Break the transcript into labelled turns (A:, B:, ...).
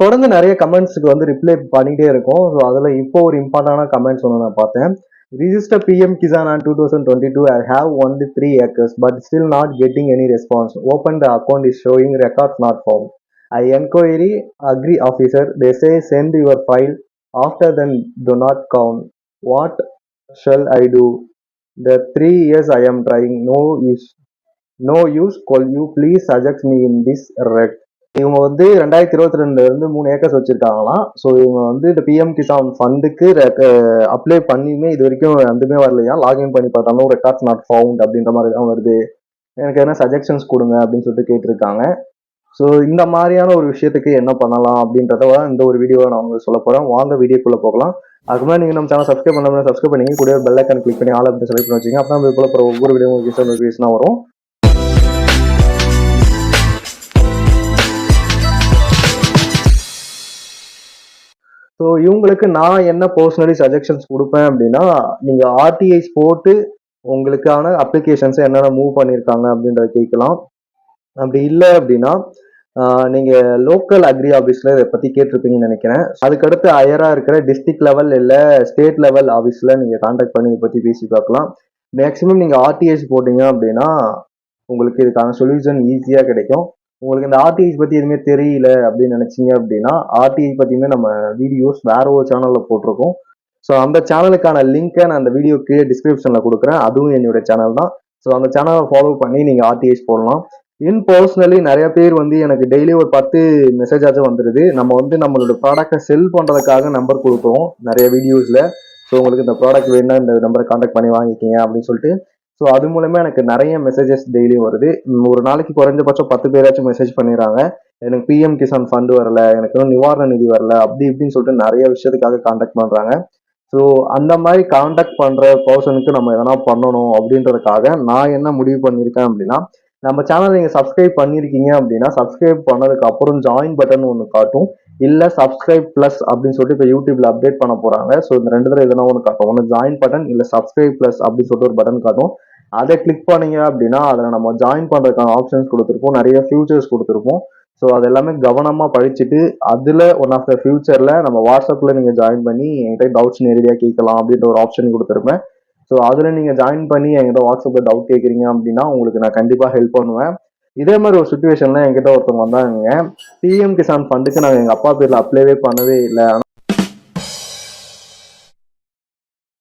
A: தொடர்ந்து நிறைய கமெண்ட்ஸுக்கு வந்து ரிப்ளை பண்ணிகிட்டே இருக்கும். ஸோ அதில் இப்போ ஒரு இம்பார்ட்டண்டான கமெண்ட்ஸ் ஒன்று நான் பார்த்தேன். Register PM Kisan on two thousand twenty two I have only three acres but still not getting any response open the account is showing records not form I enquiry agri officer they say send your file after then do not count what shall I do the three years I am trying no use no use call you please suggest me in this red இவங்க வந்து ரெண்டாயிரத்தி இருபத்தி ரெண்டுல இருந்து மூணு acres வச்சிருக்காங்களாம். So இவங்க வந்து இந்த பிஎம் கிசான் ஃபண்டுக்கு அப்ளை பண்ணியுமே இது வரைக்கும் எதுவுமே வரலையா லாகின் பண்ணி பார்த்தாலும் ரெக்கார்ட்ஸ் நாட் ஃபவுண்ட் அப்படின்ற மாதிரி தான் வருது. எனக்கு எதனா சஜஷன்ஸ் கொடுங்க அப்படின்னு சொல்லிட்டு கேட்டிருக்காங்க. ஸோ இந்த மாதிரியான ஒரு விஷயத்துக்கு என்ன பண்ணலாம் அப்படின்றத இந்த ஒரு வீடியோவை நான் உங்களுக்கு சொல்ல போகிறேன் வாங்க வீடியோக்குள்ளே போகலாம். அதுக்கு முன்னாடி நீங்கள் நம்ம சேனல் சப்ஸ்கிரைப் பண்ணாமல் சப்ஸ்கிரைப் பண்ணி கூட பெல் ஐக்கான் கிளிக் பண்ணி ஆல் அப்படின்னு செலக்ட் பண்ணி வச்சிங்க அப்போ இது போல போகிற ஒவ்வொரு வீடியோ உங்களுக்கு நோட்டிஃபிகேஷனாக வரும். ஸோ இவங்களுக்கு நான் என்ன பர்சனலி சஜஷன்ஸ் கொடுப்பேன் அப்படின்னா நீங்கள் ஆர்டிஐஸ் போட்டு உங்களுக்கான அப்ளிகேஷன்ஸை என்னென்ன மூவ் பண்ணியிருக்காங்க அப்படின்றத கேட்கலாம். அப்படி இல்லை அப்படின்னா நீங்கள் லோக்கல் அக்ரி ஆஃபீஸில் இதை பற்றி கேட்டிருப்பீங்கன்னு நினைக்கிறேன். அதுக்கடுத்து ஹையரா இருக்கிற டிஸ்ட்ரிக்ட் லெவல் இல்லை ஸ்டேட் லெவல் ஆஃபீஸில் நீங்கள் காண்டாக்ட் பண்ணி இதை பற்றி பேசி பார்க்கலாம். மேக்ஸிமம் நீங்கள் ஆர்டிஎஸ் போட்டீங்க அப்படின்னா உங்களுக்கு இதுக்கான சொல்யூஷன் ஈஸியாக கிடைக்கும். உங்களுக்கு இந்த ஆர்டிஐஸ் பத்தி எதுவுமே தெரியல அப்படின்னு நினைச்சீங்க அப்படின்னா ஆர்டிஐ பத்தியுமே நம்ம வீடியோஸ் வேற ஒரு சேனல்ல போட்டிருக்கோம். ஸோ அந்த சேனலுக்கான லிங்கை நான் அந்த வீடியோ கீழே டிஸ்கிரிப்ஷன்ல கொடுக்குறேன். அதுவும் என்னுடைய சேனல் தான். ஸோ அந்த சேனலை ஃபாலோ பண்ணி நீங்க ஆர்டிஐஸ் போடலாம். இன் பர்சனலி நிறைய பேர் வந்து எனக்கு டெய்லி ஒரு பத்து மெசேஜ் ஆச்சும் வந்துடுது நம்ம வந்து நம்மளோட ப்ராடக்ட்டை செல் பண்ணுறதுக்காக நம்பர் கொடுக்குறோம் நிறைய வீடியோஸில் ஸோ உங்களுக்கு இந்த ப்ராடக்ட் வேணும்னா இந்த நம்பரை காண்டாக்ட் பண்ணி வாங்கிக்கிங்க அப்படின்னு சொல்லிட்டு ஸோ அது மூலமா எனக்கு நிறைய மெசேஜஸ் டெய்லி வருது. ஒரு நாளைக்கு குறைஞ்சபட்சம் பத்து பேராச்சும் மெசேஜ் பண்ணிடுறாங்க. எனக்கு பிஎம் கிசான் ஃபண்டு வரல எனக்கு நிவாரண நிதி வரல அப்படி இப்படின்னு சொல்லிட்டு நிறைய விஷயத்துக்காக காண்டாக்ட் பண்றாங்க. ஸோ அந்த மாதிரி காண்டாக்ட் பண்ற பர்சனுக்கு நம்ம எதனா பண்ணணும் அப்படின்றதுக்காக நான் என்ன முடிவு பண்ணியிருக்கேன் அப்படின்னா நம்ம சேனல் நீங்க சப்ஸ்கிரைப் பண்ணிருக்கீங்க அப்படின்னா சப்ஸ்கிரைப் பண்ணதுக்கு அப்புறம் ஜாயின் பட்டன் ஒன்று காட்டும். இல்லை சப்ஸ்கிரைப் பிளஸ் அப்படின்னு சொல்லிட்டு இப்போ யூடியூப்ல அப்டேட் பண்ண போறாங்க. ஸோ இந்த ரெண்டு தடவை எதனா ஒன்று காட்டும். ஒன்று ஜாயின் பட்டன் இல்லை சப்ஸ்கிரைப் ப்ளஸ் அப்படின்னு சொல்லிட்டு ஒரு பட்டன் காட்டும். அதை கிளிக் பண்ணீங்க அப்படின்னா அதில் நம்ம ஜாயின் பண்ணுறதுக்கான ஆப்ஷன்ஸ் கொடுத்துருப்போம். நிறைய ஃபியூச்சர்ஸ் கொடுத்துருப்போம். ஸோ அது எல்லாமே கவனமாக படிச்சுட்டு அதில் ஒன் ஆஃப் த ஃபியூச்சரில் நம்ம வாட்ஸ்அப்பில் நீங்கள் ஜாயின் பண்ணி என்கிட்ட டவுட்ஸ் நேரடியாக கேட்கலாம் அப்படின்ற ஒரு ஆப்ஷன் கொடுத்துருப்பேன். ஸோ அதில் நீங்கள் ஜாயின் பண்ணி என்கிட்ட வாட்ஸ்அப்பில் டவுட் கேட்குறீங்க அப்படின்னா உங்களுக்கு நான் கண்டிப்பாக ஹெல்ப் பண்ணுவேன். இதே மாதிரி ஒரு சுச்சுவேஷனில் என்கிட்ட ஒருத்தவங்க வந்தாங்க பிஎம் கிசான் ஃபண்டுக்கு நாங்கள் எங்கள் அப்பா பேரில் அப்ளைவே பண்ணவே இல்லை.